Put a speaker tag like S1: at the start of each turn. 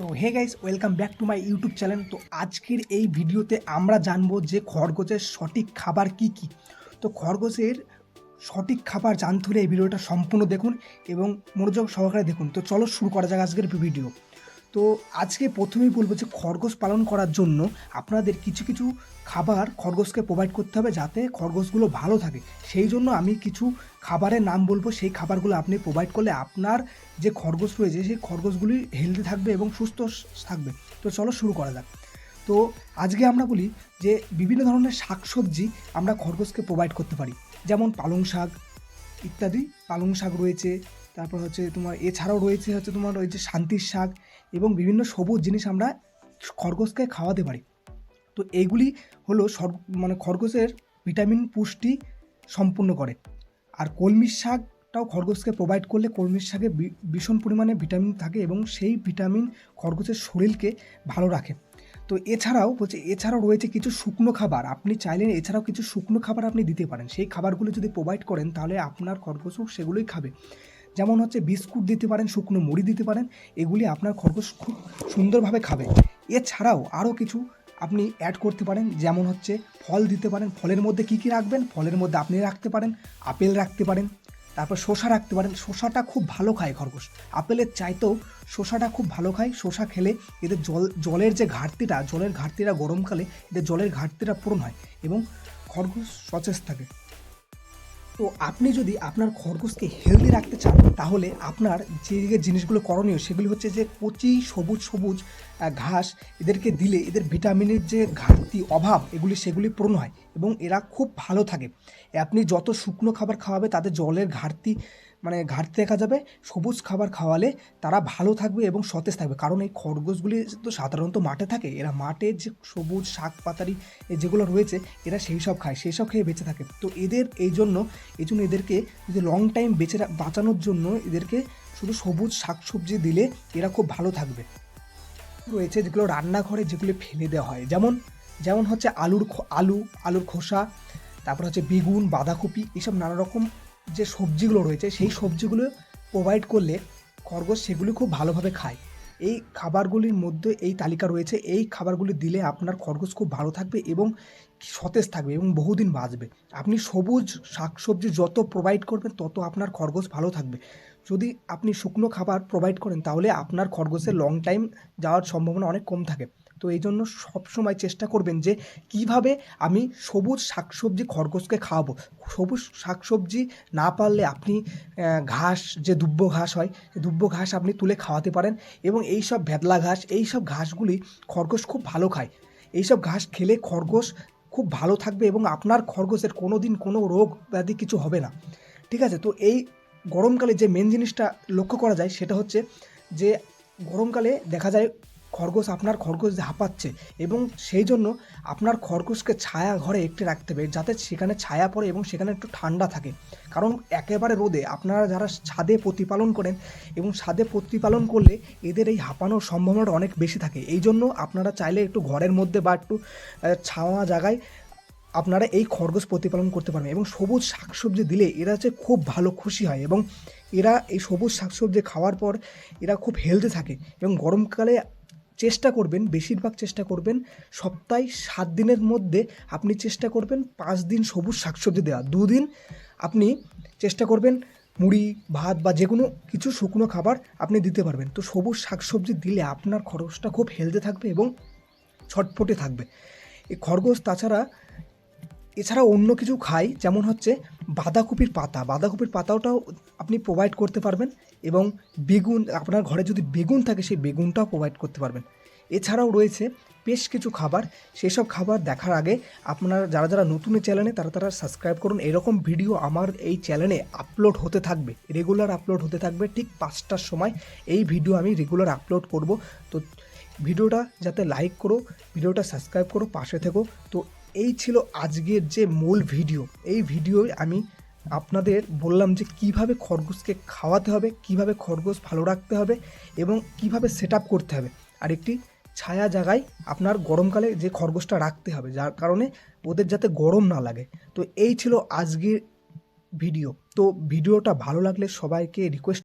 S1: Hey guys welcome back to my YouTube channel তো, আজকের এই ভিডিওতে আমরা জানব যে খরগোশের সঠিক খাবার কি কি। তো, খরগোশের সঠিক খাবার জানতে হলে এই ভিডিওটা সম্পূর্ণ দেখুন এবং মনোযোগ সহকারে দেখুন। তো, চলো শুরু করা যাক আজকের ভিডিও। তো আজকে প্রথমেই বলব যে খরগোশ পালন করার জন্য আপনাদের কিছু কিছু খাবার খরগোশকে প্রোভাইড করতে হবে যাতে খরগোশগুলো ভালো থাকে। সেই জন্য আমি কিছু খাবারের নাম বলব। সেই খাবারগুলো আপনি প্রোভাইড করলে আপনার যে খরগোশ রয়েছে, সেই খরগোশগুলি হেলদি থাকবে এবং সুস্থ থাকবে। তো চলো শুরু করা যাক। তো আজকে আমরা বলি যে বিভিন্ন ধরনের শাকসবজি আমরা খরগোশকে প্রোভাইড করতে পারি। যেমন পালং শাক ইত্যাদি। পালং শাক রয়েছে তারপর হচ্ছে তোমার, এছাড়াও রয়েছে হচ্ছে তোমার ওই যে শান্তির শাক এবং বিভিন্ন সবুজ জিনিস আমরা খরগোশকে খাওয়াতে পারি। তো এইগুলি হলো মানে খরগোশের ভিটামিন পুষ্টি সম্পূর্ণ করে। আর কলমির শাকটাও খরগোশকে প্রোভাইড করলে কলমির শাকে ভীষণ পরিমাণে ভিটামিন থাকে এবং সেই ভিটামিন খরগোশের শরীরকে ভালো রাখে। তো এছাড়াও বলছে এছাড়াও রয়েছে কিছু শুকনো খাবার। আপনি চাইলে এছাড়াও কিছু শুকনো খাবার আপনি দিতে পারেন। সেই খাবারগুলো যদি প্রোভাইড করেন তাহলে আপনার খরগোশও সেগুলোই খাবে। যেমন হচ্ছে বিস্কুট দিতে পারেন, শুকনো মুড়ি দিতে পারেন, এগুলি আপনার খরগোশ খুব সুন্দরভাবে খাবে। এছাড়াও আরও কিছু আপনি অ্যাড করতে পারেন, যেমন হচ্ছে ফল দিতে পারেন। ফলের মধ্যে কী কী রাখবেন? ফলের মধ্যে আপনি রাখতে পারেন, আপেল রাখতে পারেন, তারপর শসা রাখতে পারেন। শসাটা খুব ভালো খায় খরগোশ। আপেলের চাইতেও শসাটা খুব ভালো খায়। শসা খেলে এদের জল, জলের যে ঘাটতিটা, জলের ঘাটতিটা গরমকালে এদের জলের ঘাটতিটা পূরণ হয় এবং খরগোশ সচেত থাকে। তো আপনি যদি আপনার খরগোশকে হেলদি রাখতে চান, তাহলে আপনার যে যে জিনিসগুলো করণীয়, সেগুলি হচ্ছে যে কচি, সবুজ সবুজ ঘাস, এদেরকে দিলে এদের ভিটামিনের যে ঘাটতি, অভাব, এগুলি সেগুলি পূরণ হয় এবং এরা খুব ভালো থাকে। আপনি যত শুকনো খাবার খাওয়াবে, তাদের জলের ঘাটতি মানে ঘাটতি দেখা যাবে। সবুজ খাবার খাওয়ালে তারা ভালো থাকবে এবং সতেজ থাকবে। কারণ এই খরগোশগুলি তো সাধারণত মাঠে থাকে। এরা মাঠে যে সবুজ শাক পাতারি যেগুলো রয়েছে, এরা সেই সব খায়, সেই সব খেয়ে বেঁচে থাকে। তো এদের এই জন্য এই জন্য এদেরকে যদি লং টাইম বেঁচে বাঁচানোর জন্য এদেরকে শুধু সবুজ শাকসবজি দিলে এরা খুব ভালো থাকবে। রয়েছে যেগুলো রান্নাঘরে যেগুলো ফেলে দেওয়া হয়। যেমন যেমন হচ্ছে আলুর আলু, আলুর খোসা, তারপর হচ্ছে বেগুন, বাঁধাকপি এইসব নানা রকম যে সবজিগুলো রয়েছে, সেই সবজিগুলো প্রোভাইড করলে খরগোশ সেগুলি খুব ভালোভাবে খায়। এই খাবারগুলির মধ্যে এই তালিকা রয়েছে, এই খাবারগুলি দিলে আপনার খরগোশ খুব ভালো থাকবে এবং সতেজ থাকবে এবং বহুদিন বাঁচবে। আপনি সবুজ শাকসবজি যত প্রোভাইড করবেন, তত আপনার খরগোশ ভালো থাকবে। যদি আপনি শুকনো খাবার প্রোভাইড করেন, তাহলে আপনার খরগোশের লং টাইম যাওয়ার সম্ভাবনা অনেক কম থাকে। তো এই জন্য সবসময় চেষ্টা করবেন যে কীভাবে আমি সবুজ শাকসবজি খরগোশকে খাওয়াবো। সবুজ শাকসবজি না পারলে আপনি ঘাস, যে দুব্ব ঘাস হয় দুব্ব ঘাস আপনি তুলে খাওয়াতে পারেন এবং এই সব ভেদলা ঘাস এই সব ঘাসগুলি খরগোশ খুব ভালো খায়। এই সব ঘাস খেলে খরগোশ খুব ভালো থাকবে এবং আপনার খরগোশের কোনো দিন কোনো রোগ ব্যাধি কিছু হবে না। ঠিক আছে? তো এই গরমকালে যে মেন জিনিসটা লক্ষ্য করা যায় সেটা হচ্ছে যে গরমকালে দেখা যায় খরগোশ আপনার খরগোশ হাঁপাচ্ছে এবং সেই জন্য আপনার খরগোশকে ছায়া ঘরে একটি রাখতে হবে যাতে সেখানে ছায়া পড়ে এবং সেখানে একটু ঠান্ডা থাকে। কারণ একেবারে রোদে আপনারা যারা ছাদে প্রতিপালন করেন এবং ছাদে প্রতিপালন করলে এদের এই হাঁপানোর সম্ভাবনাটা অনেক বেশি থাকে। এই জন্য আপনারা চাইলে একটু ঘরের মধ্যে বা একটু ছাওয়া জায়গায় আপনারা এই খরগোশ প্রতিপালন করতে পারবেন এবং সবুজ শাকসবজি দিলে এরা হচ্ছে খুব ভালো খুশি হয় এবং এরা এই সবুজ শাকসবজি খাওয়ার পর এরা খুব হেলদি থাকে এবং গরমকালে চেষ্টা করবেন, বেশিরভাগ চেষ্টা করবেন সপ্তাহে সাত দিনের মধ্যে আপনি চেষ্টা করবেন পাঁচ দিন সবুজ শাকসবজি দেওয়া। দুদিন আপনি চেষ্টা করবেন মুড়ি, ভাত বা যে কোনো কিছু শুকনো খাবার আপনি দিতে পারবেন। তো সবুজ শাকসবজি দিলে আপনার খরচটা খুব হেলদি থাকবে এবং ছটফটে থাকবে। এই খরগোশ তাছাড়া এছাড়া অন্য কিছু খাই, যেমন হচ্ছে বাঁধাকপির পাতা। বাঁধাকপির পাতাটাও আপনি প্রোভাইড করতে পারবেন এবং বেগুন, আপনার ঘরে যদি বেগুন থাকে, সেই বেগুনটাও প্রোভাইড করতে পারবেন। এছাড়াও রয়েছে বেশ কিছু খাবার। সেসব খাবার দেখার আগে আপনারা, যারা যারা নতুন চ্যানেলে তারা তারা সাবস্ক্রাইব করুন। এরকম ভিডিও আমার এই চ্যানেলে আপলোড হতে থাকবে রেগুলার আপলোড হতে থাকবে। ঠিক পাঁচটার সময় এই ভিডিও আমি রেগুলার আপলোড করব। তো ভিডিওটা যাতে লাইক করো ভিডিওটা সাবস্ক্রাইব করো, পাশে থেকো। তো এই ছিল আজকের যে মূল ভিডিও এই ভিডিওয় আমি আপনাদের বললাম যে কীভাবে খরগোশকে খাওয়াতে হবে, কীভাবে খরগোশ ভালো রাখতে হবে এবং কীভাবে সেট করতে হবে। আর একটি ছায়া জায়গায় আপনার গরমকালে যে খরগোশটা রাখতে হবে, যার কারণে ওদের যাতে গরম না লাগে। তো এই ছিল আজকের ভিডিও তো ভিডিওটা ভালো লাগলে সবাইকে রিকোয়েস্ট